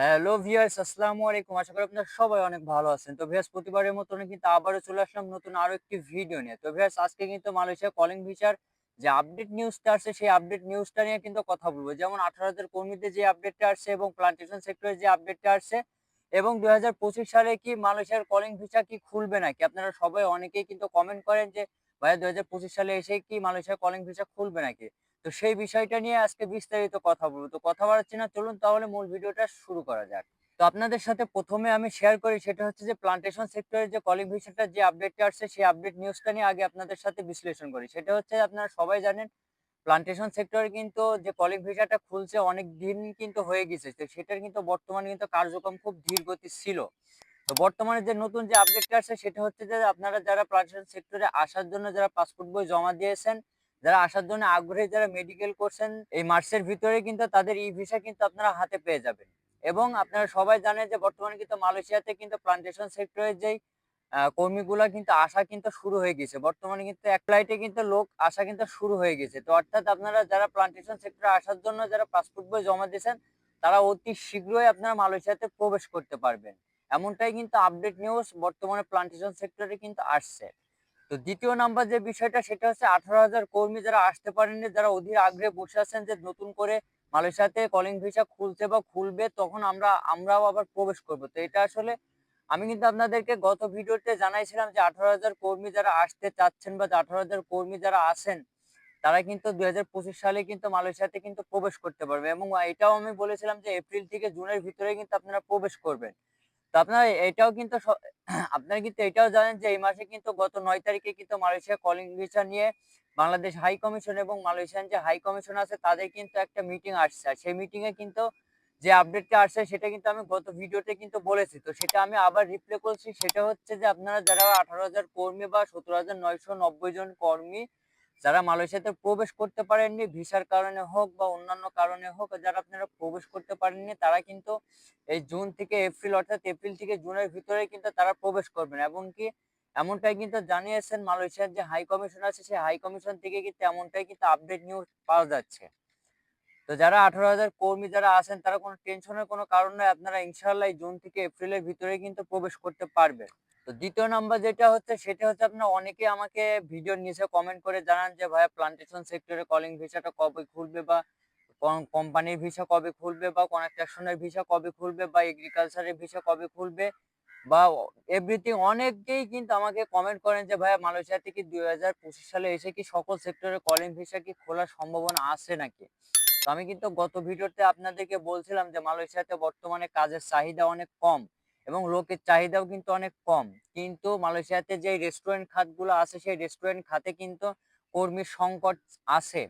Hello viewers আসসালামু আলাইকুম। আশা করি আপনারা সবাই অনেক ভালো আছেন। তো ভিউয়ার্স প্রতিবারের মতন কিন্তু আবারও চলে আসলাম নতুন আরও একটি ভিডিও নিয়ে। তো ভিউয়ার্স আজকে কিন্তু মালয়েশিয়া কলিং ভিসার যে আপডেট নিউজটা আসছে, সেই আপডেট নিউজটা নিয়ে কিন্তু কথা বলব। যেমন আঠারো হাজার কর্মীদের যে আপডেটটা আসছে এবং প্লান্টেশন সেক্টরের যে আপডেটটা আসছে এবং দুই হাজার পঁচিশ সালে কি মালয়েশিয়ার কলিং ভিসা কি খুলবে নাকি? আপনারা সবাই অনেকেই কিন্তু কমেন্ট করেন যে, ভাইয়া দুই সালে এসে কি মালয়েশিয়ার কলিং ভিসা খুলবে নাকি? তো সেই বিষয়টা নিয়ে আজকে বিস্তারিত কথা বলব। তো কথা বাড়াচ্ছি না, চলুন তাহলে মূল ভিডিওটা শুরু করা যাক। তো আপনাদের সাথে প্রথমে আমি শেয়ার করি, সেটা হচ্ছে যে প্লান্টেশন সেক্টরের যে কলিং ভিসাটার যে আপডেটটা আসছে, সেই আপডেট নিউজটা নিয়ে আগে আপনাদের সাথে বিশ্লেষণ করি। সেটা হচ্ছে, আপনারা সবাই জানেন প্লান্টেশন সেক্টরে কিন্তু যে কলিং ভিসাটা খুলছে, অনেক দিন কিন্তু হয়ে গেছে। তো সেটার কিন্তু বর্তমানে কিন্তু কার্যক্রম খুব ধীর গতি ছিল। তো বর্তমানে যে নতুন যে আপডেটটা আসছে, সেটা হচ্ছে যে আপনারা যারা প্লান্টেশন সেক্টরে আসার জন্য যারা পাসপোর্ট বই জমা দিয়েছেন যারা আসার জন্য আগ্রহী, যারা মেডিকেল করছেন, এই মার্চের ভিতরে কিন্তু তাদের ই ভিসা কিন্তু আপনারা হাতে পেয়ে যাবেন। এবং আপনারা সবাই জানেন যে বর্তমানে কিন্তু মালয়েশিয়াতে কিন্তু প্লান্টেশন সেক্টরের যেই কর্মীগুলা কিন্তু আসা কিন্তু শুরু হয়ে গেছে। বর্তমানে কিন্তু এক ফ্লাইটে কিন্তু লোক আসা কিন্তু শুরু হয়ে গেছে। তো অর্থাৎ আপনারা যারা প্লান্টেশন সেক্টরে আসার জন্য যারা পাসপোর্ট বই জমা দিয়েছেন, তারা অতি শীঘ্রই আপনারা মালয়েশিয়াতে প্রবেশ করতে পারবেন। এমনটাই কিন্তু আপডেট নিউজ বর্তমানে প্লান্টেশন সেক্টরে কিন্তু আসছে। তো দ্বিতীয় নাম্বার যে বিষয়টা, সেটা হচ্ছে আঠারো হাজার কর্মী যারা আসতে পারেননি, যারা অধীর আগ্রহে বসে আছেন যে নতুন করে মালয়েশিয়াতে কলিং ভিসা খুলছে বা খুলবে, তখন আমরা, আমরাও আবার প্রবেশ করব। তো এটা আসলে আমি কিন্তু আপনাদেরকে গত ভিডিওতে জানাইছিলাম যে আঠারো হাজার কর্মী যারা আসতে চাচ্ছেন বা আঠারো হাজার কর্মী যারা আসেন তারা কিন্তু দুই হাজার পঁচিশ সালে কিন্তু মালয়েশিয়াতে কিন্তু প্রবেশ করতে পারবে। এবং এটাও আমি বলেছিলাম যে এপ্রিল থেকে জুনের ভিতরে কিন্তু আপনারা প্রবেশ করবেন। তো আপনারা এটাও কিন্তু আপনারা কিন্তু এটাও জানেন যে এই মাসে কিন্তু গত নয় তারিখে কিন্তু মালয়েশিয়া কলিং ভিসা নিয়ে বাংলাদেশ হাই কমিশন এবং মালয়েশিয়ান যে হাই কমিশন আছে তাদের কিন্তু একটা মিটিং আসছে। সেই মিটিং এ কিন্তু যে আপডেটটা আসছে সেটা কিন্তু আমি গত ভিডিওতে কিন্তু বলেছি। তো সেটা আমি আবার রিপ্লে করছি। সেটা হচ্ছে যে আপনারা যারা আঠারো হাজার কর্মী বা সতেরো হাজার নয়শো নব্বই জন কর্মী যারা মালয়েশিয়াতে প্রবেশ করতে পারেননি, ভিসার কারণে হোক বা অন্যান্য কারণে হোক যারা আপনারা প্রবেশ করতে পারেননি, তারা কিন্তু এই জুন থেকে এপ্রিল অর্থাৎ এপ্রিল থেকে জুনের ভিতরে কিন্তু তারা প্রবেশ করবেন। এবং কি এমনটাই কিন্তু জানিয়েছেন মালয়েশিয়ার যে হাই কমিশন আছে, সেই হাই কমিশন থেকে কিন্তু এমনটাই কিন্তু আপডেট নিউজ পাওয়া যাচ্ছে। তো যারা আঠারো হাজার কর্মী যারা আছেন, তারা কোনো টেনশনের কোনো কারণ নয় আপনারা ইনশাল্লাহ জুন থেকে এপ্রিলের ভিতরে কিন্তু প্রবেশ করতে পারবেন। তো দ্বিতীয় নাম্বার যেটা হচ্ছে, সেটা হচ্ছে আপনার অনেকে আমাকে ভিডিওর নিচে কমেন্ট করে জানান যে, ভাইয়া প্লান্টেশন সেক্টরে কলিং ভিসাটা কবে খুলবে বা কোম্পানির ভিসা কবে খুলবে বা কনস্ট্রাকশনের ভিসা কবে খুলবে বা এগ্রিকালচারের ভিসা কবে খুলবে? বা এভরিথিং অনেকেই কিন্তু আমাকে কমেন্ট করেন যে, ভাইয়া, মালয়েশিয়া থেকে দুই হাজার পঁচিশ সালে এসে কি সকল সেক্টরে কলিং ভিসা কি খোলার সম্ভাবনা আছে নাকি? তো আমি কিন্তু গত ভিডিওতে আপনাদেরকে বলছিলাম যে, মালয়েশিয়াতে বর্তমানে কাজের চাহিদা অনেক কম। এবং লোকের চাহিদাও কিন্তু অনেক কম। কিন্তু মালয়েশিয়াতে যে রেস্টুরেন্ট খাতগুলো আছে, সেই রেস্টুরেন্ট খাতে কিন্তু কর্মীর সংকট আছে।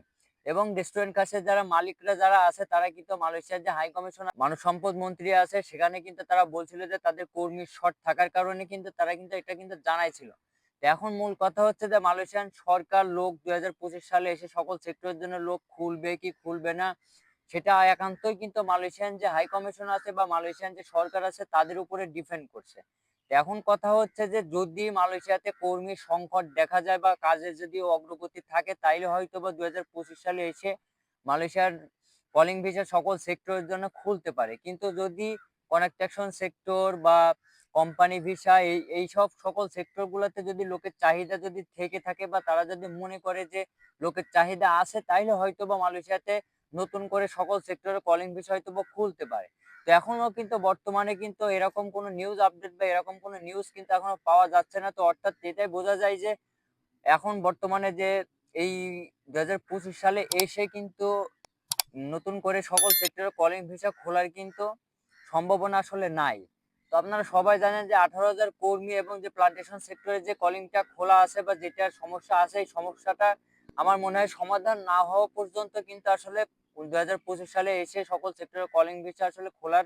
এবং রেস্টুরেন্ট কাছে যারা মালিকরা যারা আছে, তারা কিন্তু মালয়েশিয়ার যে হাই কমিশনার মানব সম্পদ মন্ত্রী আছে, সেখানে কিন্তু তারা বলছিল যে তাদের কর্মীর শর্ট থাকার কারণে কিন্তু তারা কিন্তু এটা কিন্তু জানাইছিল। এখন মূল কথা হচ্ছে যে মালয়েশিয়ান সরকার লোক দুই হাজার পঁচিশ সালে এসে সকল সেক্টরের জন্য লোক খুলবে কি খুলবে না সেটা একান্তই কিন্তু মালয়েশিয়ান যে হাই কমিশন আছে বা মালয়েশিয়ান যে সরকার আছে, তাদের উপরে ডিপেন্ড করছে। এখন কথা হচ্ছে যে, যদি মালয়েশিয়াতে কর্মী সংকট দেখা যায় বা কাজে যদি অগ্রগতি থাকে, তাইলে হয়তো বা দুই হাজার পঁচিশ সালে এসে মালয়েশিয়ার কলিং ভিসা সকল সেক্টরের জন্য খুলতে পারে। কিন্তু যদি কনস্ট্রাকশন সেক্টর বা কোম্পানি ভিসা এই এই সব সকল সেক্টর গুলোতে যদি লোকের চাহিদা যদি থেকে থাকে বা তারা যদি মনে করে যে লোকের চাহিদা আছে, তাইলে হয়তো বা মালয়েশিয়াতে নতুন করে সকল সেক্টরে কলিং ভিসা হয়তো বা খুলতে পারে। তো এখনও কিন্তু বর্তমানে কিন্তু এরকম কোনো নিউজ আপডেট বা এরকম কোনো নিউজ কিন্তু এখনও পাওয়া যাচ্ছে না। তো অর্থাৎ এটাই বোঝা যায় যে এখন বর্তমানে যে এই দু হাজার পঁচিশ সালে এসে কিন্তু নতুন করে সকল সেক্টরে কলিং ভিসা খোলার কিন্তু সম্ভাবনা আসলে নাই। তো আপনারা সবাই জানেন যে আঠারো হাজার কর্মী এবং যে প্লান্টেশন সেক্টরে যে কলিংটা খোলা আছে বা যেটার সমস্যা আছে, এই সমস্যাটা আমার মনে হয় সমাধান না হওয়া পর্যন্ত কিন্তু আসলে দু হাজার পঁচিশ সালে এসে সকল সেক্টরে কলিং ভিসা আসলে খোলার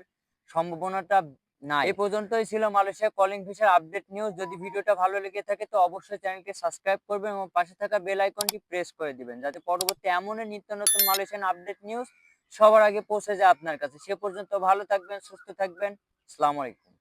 সম্ভাবনাটা না এ পর্যন্তই ছিল মালয়েশিয়া কলিং ভিসার আপডেট নিউজ যদি ভিডিওটা ভালো লেগে থাকে তো অবশ্যই চ্যানেলকে সাবস্ক্রাইব করবেন এবং পাশে থাকা বেল আইকনটি প্রেস করে দিবেন যাতে পরবর্তী এমনই নিত্য নতুন মালয়েশিয়ান আপডেট নিউজ সবার আগে পৌঁছে যায় আপনার কাছে। সে পর্যন্ত ভালো থাকবেন সুস্থ থাকবেন। আসসালামু আলাইকুম।